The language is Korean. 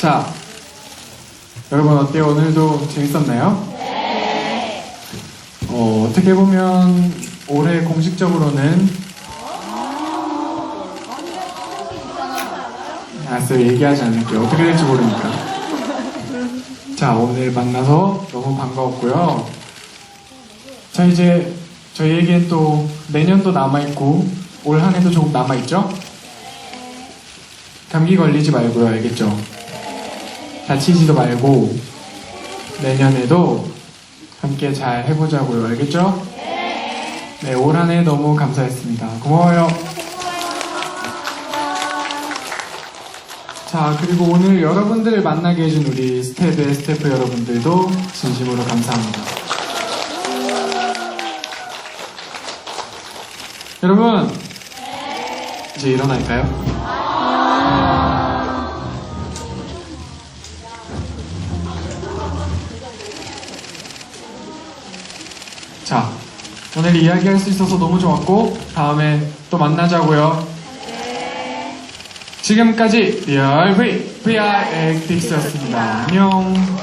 자, 여러분 어때요? 오늘도 재밌었나요? 네. 어, 어떻게 보면 올해 공식적으로는 알았어요. 얘기하지 않을게요. 어떻게 될지 모르니까. 자, 오늘 만나서 너무 반가웠고요. 자, 이제 저희에겐 또 내년도 남아있고 올 한 해도 조금 남아있죠? 감기 걸리지 말고요. 알겠죠? 다치지도 말고 내년에도 함께 잘 해보자고요. 알겠죠? 네, 올 한 해 너무 감사했습니다. 고마워요. 자, 그리고 오늘 여러분들을 만나게 해준 우리 스텝의 스태프 여러분들도 진심으로 감사합니다. 여러분, 이제 일어날까요? 자, 오늘 이야기할 수 있어서 너무 좋았고, 다음에 또 만나자고요. 지금까지 리얼 V, VR 엑틱스였습니다. 안녕.